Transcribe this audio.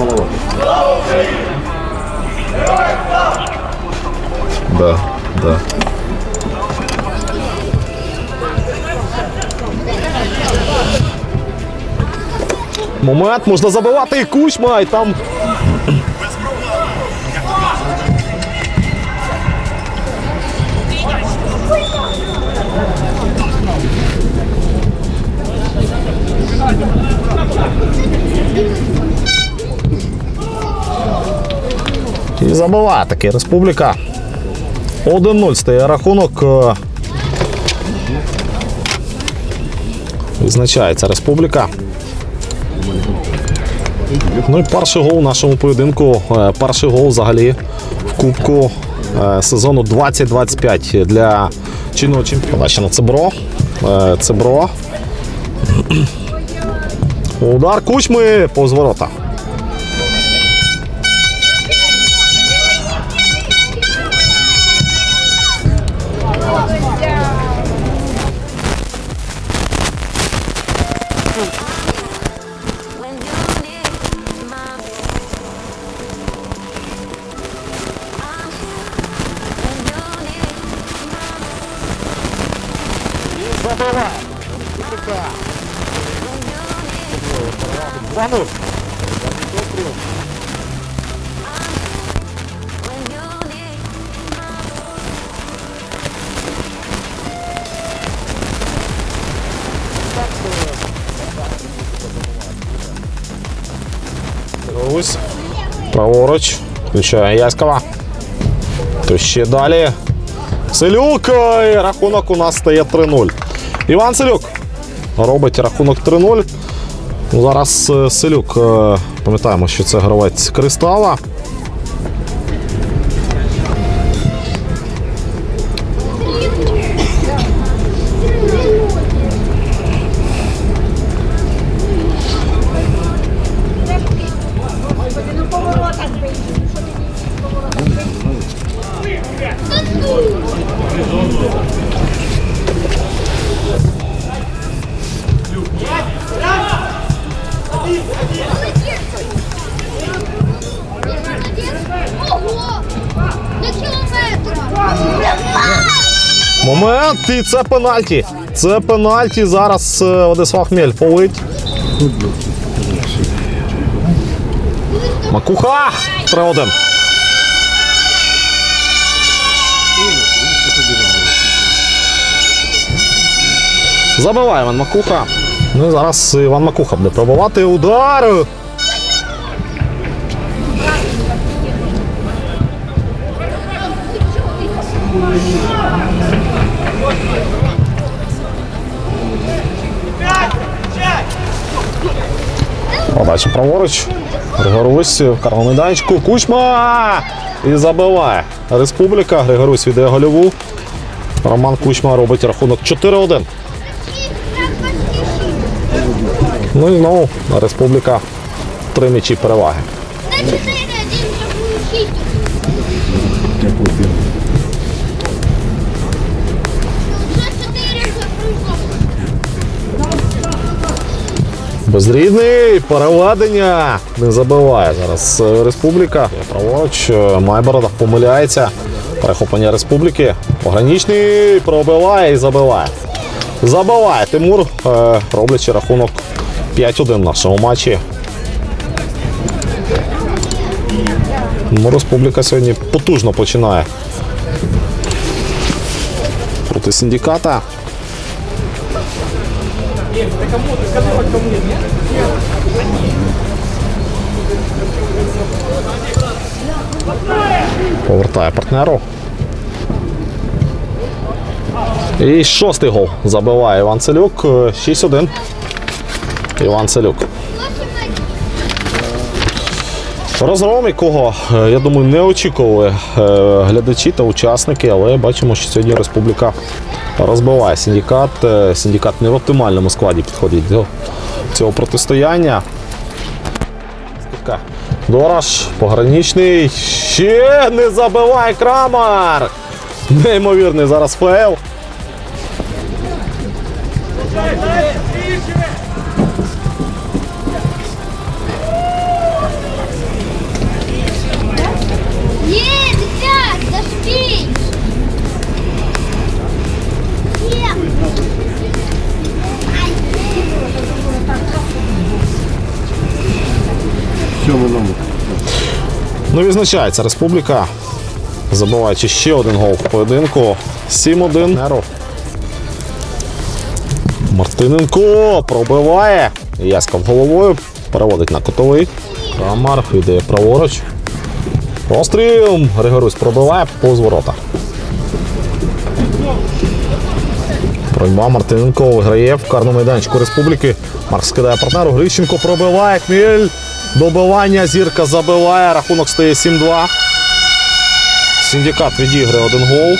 маловато. Да, да. Момент можна забивати і кучма, і там. І забиває таки республіка. 1-0 стає рахунок. е, Відзначається республіка. Ну і перший гол в нашому поєдинку. е, Перший гол взагалі в Кубку е, сезону 2025 для чинного чемпіона. На Цебро. Цебро. Удар кучми повз ворота. when you need Ось. Праворуч. Включає Яськова. То ще далі. Селюк. І рахунок у нас стає 3-0. Іван Селюк робить рахунок 3-0. Ну, Зараз е, Селюк. е, Пам'ятаємо, що це гравець Кристала. Момент, і це пенальті. Це пенальті. Зараз е, Владислав Хмель полить. Макуха! 3-1. Забиває Іван Макуха. Ну і зараз Іван Макуха буде пробувати удар. Подача праворуч. Григорусь в карному. Кучма! І забиває. Республіка. Григорусь віддає гольову. Роман Кучма робить рахунок 4-1. Ну і знову республіка. Три м'ячі переваги. На 4 один. Вже 4. Безрідний переведення. Не забиває зараз е, республіка. Праворуч е, Майборода помиляється. Перехоплення республіки. Пограничний пробиває і забиває. Забиває Тимур, е, роблячи рахунок 5-1 в нашому матчі. Ну, республіка сьогодні потужно починає. Проти синдиката. Повертає партнеру. І шостий гол забиває Іван Целюк. Е, 6-1. Іван Целюк. Розгром, якого, е, я думаю, не очікували е, глядачі та учасники, але бачимо, що сьогодні республіка розбиває синдикат. Е, Синдикат не в оптимальному складі підходить до цього протистояння. Дорож, пограничний. Ще не забиває Крамар. Неймовірний зараз фейл. Є, дитя, дошпій. Є. Сьомий номер. Ну, відзначається республіка. Забиваючи ще один гол в поєдинку. 7-1. Неров. Мартиненко пробиває. Яскав головою. Переводить на котовий. Крамар йде праворуч. Постріл. Григорусь пробиває по ворота. Боротьба Мартиненко виграє в карному майданчику республіки. Марк скидає партнеру. Грищенко пробиває. Хміль. Добивання. Зірка забиває. Рахунок стає 7-2. Синдикат відіграє один гол.